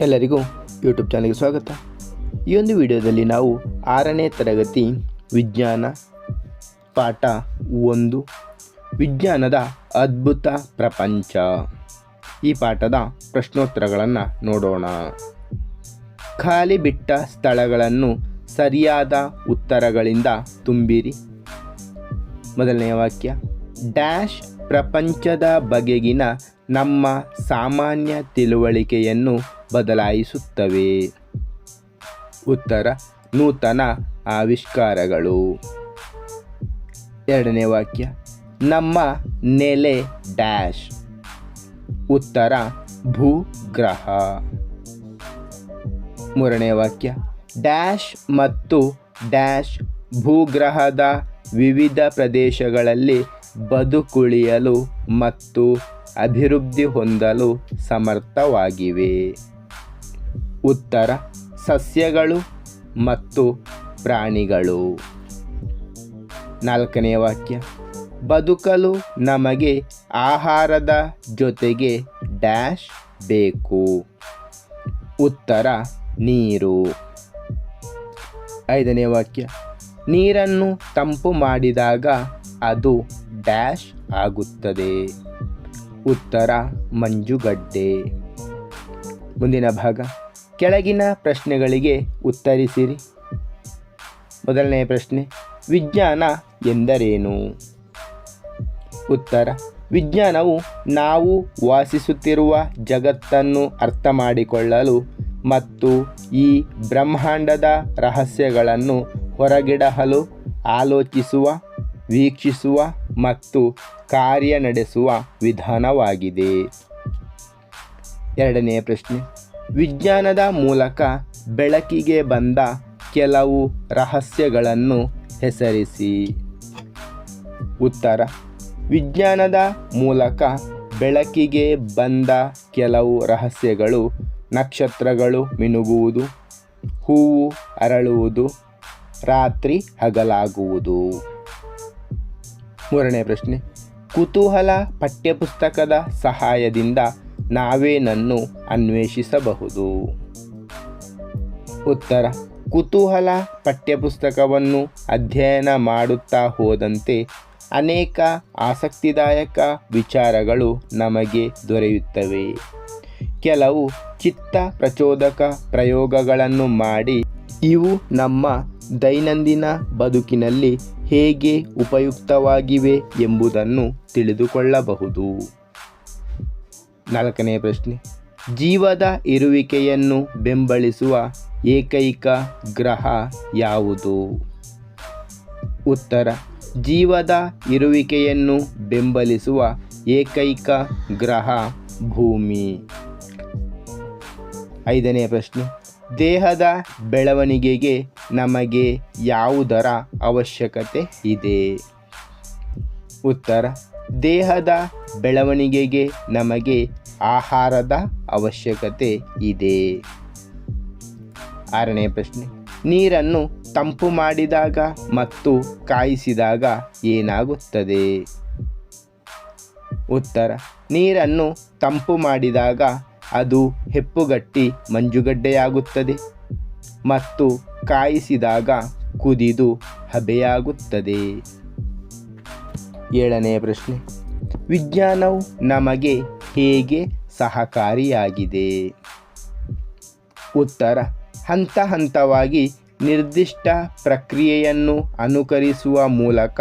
ಎಲ್ಲರಿಗೂ ಯೂಟ್ಯೂಬ್ ಚಾನಲ್ಗೆ ಸ್ವಾಗತ. ಈ ಒಂದು ವಿಡಿಯೋದಲ್ಲಿ ನಾವು ಆರನೇ ತರಗತಿ ವಿಜ್ಞಾನ ಪಾಠ ಒಂದು, ವಿಜ್ಞಾನದ ಅದ್ಭುತ ಪ್ರಪಂಚ. ಈ ಪಾಠದ ಪ್ರಶ್ನೋತ್ತರಗಳನ್ನು ನೋಡೋಣ. ಖಾಲಿ ಬಿಟ್ಟ ಸ್ಥಳಗಳನ್ನು ಸರಿಯಾದ ಉತ್ತರಗಳಿಂದ ತುಂಬಿರಿ. ಮೊದಲನೆಯ ವಾಕ್ಯ, ಡ್ಯಾಶ್ ಪ್ರಪಂಚದ ಬಗೆಗಿನ ನಮ್ಮ ಸಾಮಾನ್ಯ ತಿಳುವಳಿಕೆಯನ್ನು ಬದಲಾಯಿಸುತ್ತವೆ. ಉತ್ತರ, ನೂತನ ಆವಿಷ್ಕಾರಗಳು. ಎರಡನೇ ವಾಕ್ಯ, ನಮ್ಮ ನೆಲೆ ಡ್ಯಾಶ್. ಉತ್ತರ, ಭೂಗ್ರಹ. ಮೂರನೇ ವಾಕ್ಯ, ಡ್ಯಾಶ್ ಮತ್ತು ಡ್ಯಾಶ್ ಭೂಗ್ರಹದ ವಿವಿಧ ಪ್ರದೇಶಗಳಲ್ಲಿ ಬದುಕುಳಿಯಲು ಮತ್ತು ಅಭಿವೃದ್ಧಿ ಹೊಂದಲು ಸಮರ್ಥವಾಗಿವೆ. ಉತ್ತರ, ಸಸ್ಯಗಳು ಮತ್ತು ಪ್ರಾಣಿಗಳು. ನಾಲ್ಕನೆಯ ವಾಕ್ಯ, ಬದುಕಲು ನಮಗೆ ಆಹಾರದ ಜೊತೆಗೆ ಡ್ಯಾಶ್ ಬೇಕು. ಉತ್ತರ, ನೀರು. ಐದನೇ ವಾಕ್ಯ, ನೀರನ್ನು ತಂಪು ಮಾಡಿದಾಗ ಅದು ಡ್ಯಾಶ್ ಆಗುತ್ತದೆ. ಉತ್ತರ, ಮಂಜುಗಡ್ಡೆ. ಮುಂದಿನ ಭಾಗ. ಕೆಳಗಿನ ಪ್ರಶ್ನೆಗಳಿಗೆ ಉತ್ತರಿಸಿರಿ. ಮೊದಲನೆಯ ಪ್ರಶ್ನೆ, ವಿಜ್ಞಾನ ಎಂದರೇನು? ಉತ್ತರ, ವಿಜ್ಞಾನವು ನಾವು ವಾಸಿಸುತ್ತಿರುವ ಜಗತ್ತನ್ನು ಅರ್ಥ ಮಾಡಿಕೊಳ್ಳಲು ಮತ್ತು ಈ ಬ್ರಹ್ಮಾಂಡದ ರಹಸ್ಯಗಳನ್ನು ಹೊರಗಿಡಲು ಆಲೋಚಿಸುವ, ವೀಕ್ಷಿಸುವ ಮತ್ತು ಕಾರ್ಯ ನಡೆಸುವ ವಿಧಾನವಾಗಿದೆ. ಎರಡನೆಯ ಪ್ರಶ್ನೆ. ವಿಜ್ಞಾನದ ಮೂಲಕ ಬೆಳಕಿಗೆ ಬಂದ ಕೆಲವು ರಹಸ್ಯಗಳನ್ನು ಹೆಸರಿಸಿ. ಉತ್ತರ. ವಿಜ್ಞಾನದ ಮೂಲಕ ಬೆಳಕಿಗೆ ಬಂದ ಕೆಲವು ರಹಸ್ಯಗಳು ನಕ್ಷತ್ರಗಳು ಮಿನುಗುವುದು, ಹೂವು ಅರಳುವುದು, ರಾತ್ರಿ ಹಗಲಾಗುವುದು. ಮೂರನೇ ಪ್ರಶ್ನೆ. ಕುತೂಹಲ ಪಠ್ಯಪುಸ್ತಕದ ಸಹಾಯದಿಂದ ನಾವೇನನ್ನು ಅನ್ವೇಷಿಸಬಹುದು? ಉತ್ತರ. ಕುತೂಹಲ ಪಠ್ಯಪುಸ್ತಕವನ್ನು ಅಧ್ಯಯನ ಮಾಡುತ್ತಾ ಹೋದಂತೆ ಅನೇಕ ಆಸಕ್ತಿದಾಯಕ ವಿಚಾರಗಳು ನಮಗೆ ದೊರೆಯುತ್ತವೆ. ಕೆಲವು ಚಿತ್ತ ಪ್ರಚೋದಕ ಪ್ರಯೋಗಗಳನ್ನು ಮಾಡಿ ಇವು ನಮ್ಮ ದೈನಂದಿನ ಬದುಕಿನಲ್ಲಿ ಹೇಗೆ ಉಪಯುಕ್ತವಾಗಿವೆ ಎಂಬುದನ್ನು ತಿಳಿದುಕೊಳ್ಳಬಹುದು. ನಾಲ್ಕನೇ ಪ್ರಶ್ನೆ. ಜೀವದ ಇರುವಿಕೆಯನ್ನು ಬೆಂಬಲಿಸುವ ಏಕೈಕ ಗ್ರಹ ಯಾವುದು? ಉತ್ತರ. ಜೀವದ ಇರುವಿಕೆಯನ್ನು ಬೆಂಬಲಿಸುವ ಏಕೈಕ ಗ್ರಹ ಭೂಮಿ. ಐದನೇ ಪ್ರಶ್ನೆ. ದೇಹದ ಬೆಳವಣಿಗೆಗೆ ನಮಗೆ ಯಾವುದರ ಅವಶ್ಯಕತೆ ಇದೆ? ಉತ್ತರ, ದೇಹದ ಬೆಳವಣಿಗೆಗೆ ನಮಗೆ ಆಹಾರದ ಅವಶ್ಯಕತೆ ಇದೆ. ಆರನೇ ಪ್ರಶ್ನೆ, ನೀರನ್ನು ತಂಪು ಮಾಡಿದಾಗ ಮತ್ತು ಕಾಯಿಸಿದಾಗ ಏನಾಗುತ್ತದೆ? ಉತ್ತರ, ನೀರನ್ನು ತಂಪು ಮಾಡಿದಾಗ ಅದು ಹೆಪ್ಪುಗಟ್ಟಿ ಮಂಜುಗಡ್ಡೆಯಾಗುತ್ತದೆ ಮತ್ತು ಕಾಯಿಸಿದಾಗ ಕುದಿದು ಹಬೆಯಾಗುತ್ತದೆ. ಏಳನೆಯ ಪ್ರಶ್ನೆ. ವಿಜ್ಞಾನವು ನಮಗೆ ಹೇಗೆ ಸಹಕಾರಿಯಾಗಿದೆ? ಉತ್ತರ. ಹಂತ ಹಂತವಾಗಿ ನಿರ್ದಿಷ್ಟ ಪ್ರಕ್ರಿಯೆಯನ್ನು ಅನುಕರಿಸುವ ಮೂಲಕ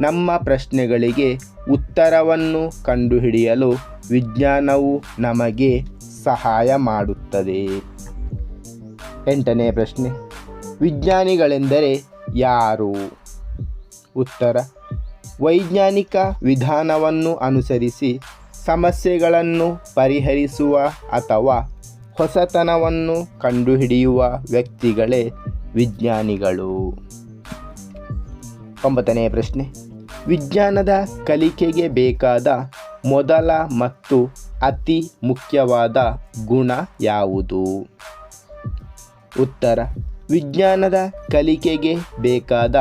ನಮ್ಮ ಪ್ರಶ್ನೆಗಳಿಗೆ ಉತ್ತರವನ್ನು ಕಂಡುಹಿಡಿಯಲು ವಿಜ್ಞಾನವು ನಮಗೆ ಸಹಾಯ ಮಾಡುತ್ತದೆ. ಎಂಟನೇ ಪ್ರಶ್ನೆ. ವಿಜ್ಞಾನಿಗಳೆಂದರೆ ಯಾರು? ಉತ್ತರ. ವೈಜ್ಞಾನಿಕ ವಿಧಾನವನ್ನು ಅನುಸರಿಸಿ ಸಮಸ್ಯೆಗಳನ್ನು ಪರಿಹರಿಸುವ ಅಥವಾ ಹೊಸತನವನ್ನು ಕಂಡುಹಿಡಿಯುವ ವ್ಯಕ್ತಿಗಳೇ ವಿಜ್ಞಾನಿಗಳು. ಒಂಬತ್ತನೇ ಪ್ರಶ್ನೆ. ವಿಜ್ಞಾನದ ಕಲಿಕೆಗೆ ಬೇಕಾದ ಮೊದಲ ಮತ್ತು ಅತಿ ಮುಖ್ಯವಾದ ಗುಣ ಯಾವುದು? ಉತ್ತರ. ವಿಜ್ಞಾನದ ಕಲಿಕೆಗೆ ಬೇಕಾದ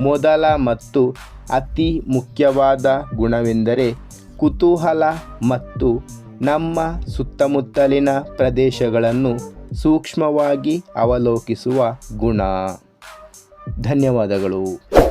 ಮೊದಲ ಮತ್ತು ಅತಿ ಮುಖ್ಯವಾದ ಗುಣವೆಂದರೆ ಕುತೂಹಲ ಮತ್ತು ನಮ್ಮ ಸುತ್ತಮುತ್ತಲಿನ ಪ್ರದೇಶಗಳನ್ನು ಸೂಕ್ಷ್ಮವಾಗಿ ಅವಲೋಕಿಸುವ ಗುಣ. ಧನ್ಯವಾದಗಳು.